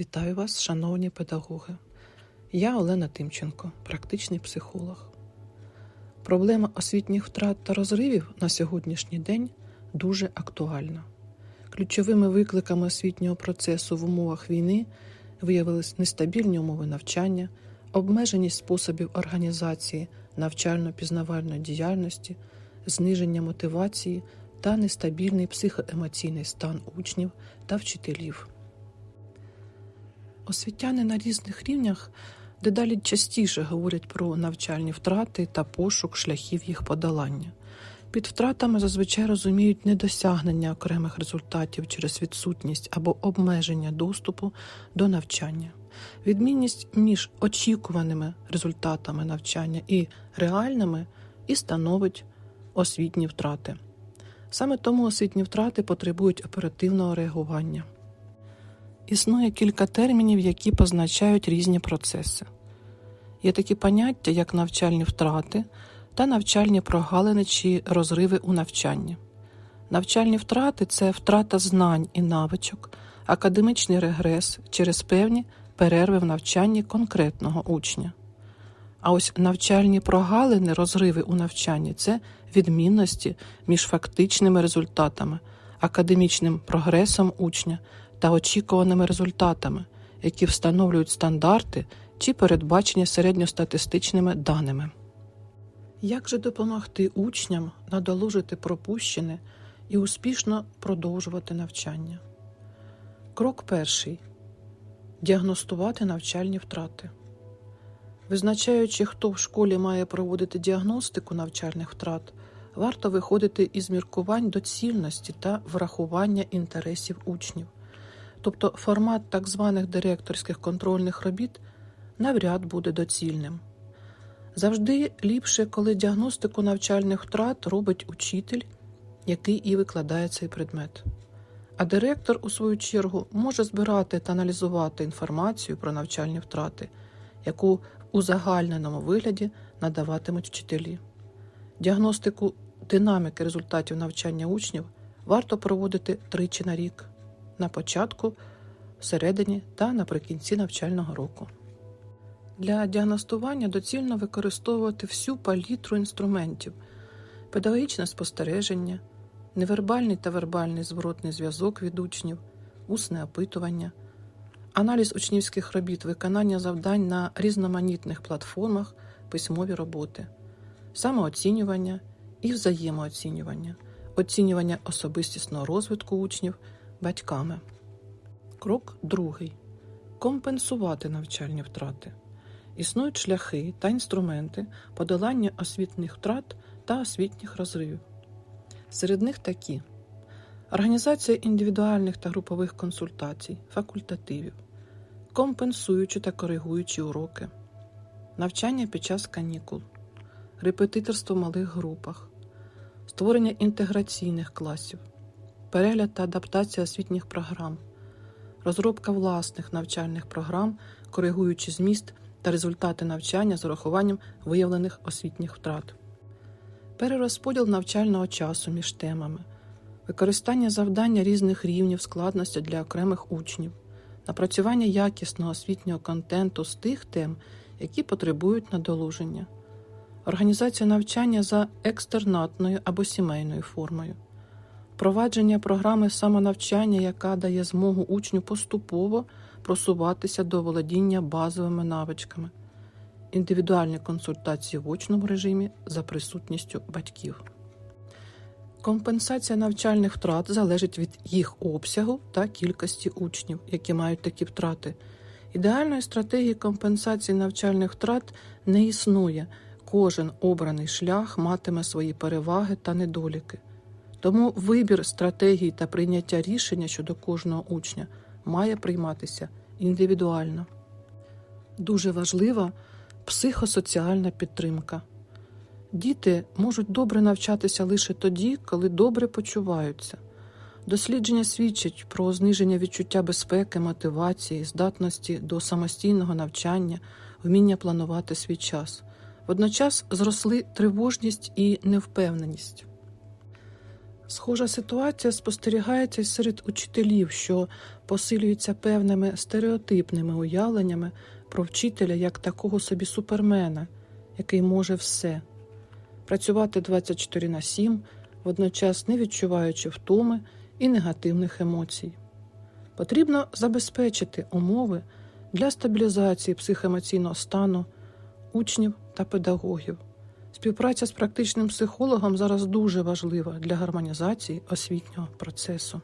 Вітаю вас, шановні педагоги. Я Олена Тимченко, практичний психолог. Проблема освітніх втрат та розривів на сьогоднішній день дуже актуальна. Ключовими викликами освітнього процесу в умовах війни виявились нестабільні умови навчання, обмеженість способів організації навчально-пізнавальної діяльності, зниження мотивації та нестабільний психоемоційний стан учнів та вчителів. Освітяни на різних рівнях дедалі частіше говорять про навчальні втрати та пошук шляхів їх подолання. Під втратами зазвичай розуміють недосягнення окремих результатів через відсутність або обмеження доступу до навчання. Відмінність між очікуваними результатами навчання і реальними і становить освітні втрати. Саме тому освітні втрати потребують оперативного реагування. Існує кілька термінів, які позначають різні процеси. Є такі поняття, як навчальні втрати та навчальні прогалини чи розриви у навчанні. Навчальні втрати це втрата знань і навичок, академічний регрес через певні перерви в навчанні конкретного учня. А ось навчальні прогалини, розриви у навчанні це відмінності між фактичними результатами, академічним прогресом учня та очікуваними результатами, які встановлюють стандарти чи передбачення середньостатистичними даними. Як же допомогти учням надолужити пропущене і успішно продовжувати навчання? Крок перший діагностувати навчальні втрати. Визначаючи, хто в школі має проводити діагностику навчальних втрат, варто виходити із міркувань доцільності та врахування інтересів учнів. Тобто формат так званих директорських контрольних робіт навряд буде доцільним. Завжди ліпше, коли діагностику навчальних втрат робить учитель, який і викладає цей предмет. А директор, у свою чергу, може збирати та аналізувати інформацію про навчальні втрати, яку в узагальненому вигляді надаватимуть вчителі. Діагностику динаміки результатів навчання учнів варто проводити тричі на рік на початку, всередині та наприкінці навчального року. Для діагностування доцільно використовувати всю палітру інструментів, педагогічне спостереження, невербальний та вербальний зворотний зв'язок від учнів, усне опитування, аналіз учнівських робіт, виконання завдань на різноманітних платформах, письмові роботи, самооцінювання і взаємооцінювання, оцінювання особистісного розвитку учнів батьками. Крок другий. Компенсувати навчальні втрати. Існують шляхи та інструменти подолання освітніх втрат та освітніх розривів. Серед них такі: організація індивідуальних та групових консультацій, факультативів, компенсуючі та коригуючі уроки, навчання під час канікул, репетиторство в малих групах, створення інтеграційних класів, перегляд та адаптація освітніх програм, розробка власних навчальних програм, коригуючи зміст та результати навчання з урахуванням виявлених освітніх втрат, перерозподіл навчального часу між темами, використання завдання різних рівнів складності для окремих учнів, напрацювання якісного освітнього контенту з тих тем, які потребують надолуження, організація навчання за екстернатною або сімейною формою. Впровадження програми самонавчання, яка дає змогу учню поступово просуватися до володіння базовими навичками, індивідуальні консультації в очному режимі за присутністю батьків. Компенсація навчальних втрат залежить від їх обсягу та кількості учнів, які мають такі втрати. Ідеальної стратегії компенсації навчальних втрат не існує. Кожен обраний шлях матиме свої переваги та недоліки. Тому вибір стратегії та прийняття рішення щодо кожного учня має прийматися індивідуально. Дуже важлива психосоціальна підтримка. Діти можуть добре навчатися лише тоді, коли добре почуваються. Дослідження свідчать про зниження відчуття безпеки, мотивації, здатності до самостійного навчання, вміння планувати свій час. Водночас зросли тривожність і невпевненість. Схожа ситуація спостерігається серед учителів, що посилюються певними стереотипними уявленнями про вчителя як такого собі супермена, який може все працювати 24 на 7, водночас не відчуваючи втоми і негативних емоцій. Потрібно забезпечити умови для стабілізації психоемоційного стану учнів та педагогів. Співпраця з практичним психологом зараз дуже важлива для гармонізації освітнього процесу.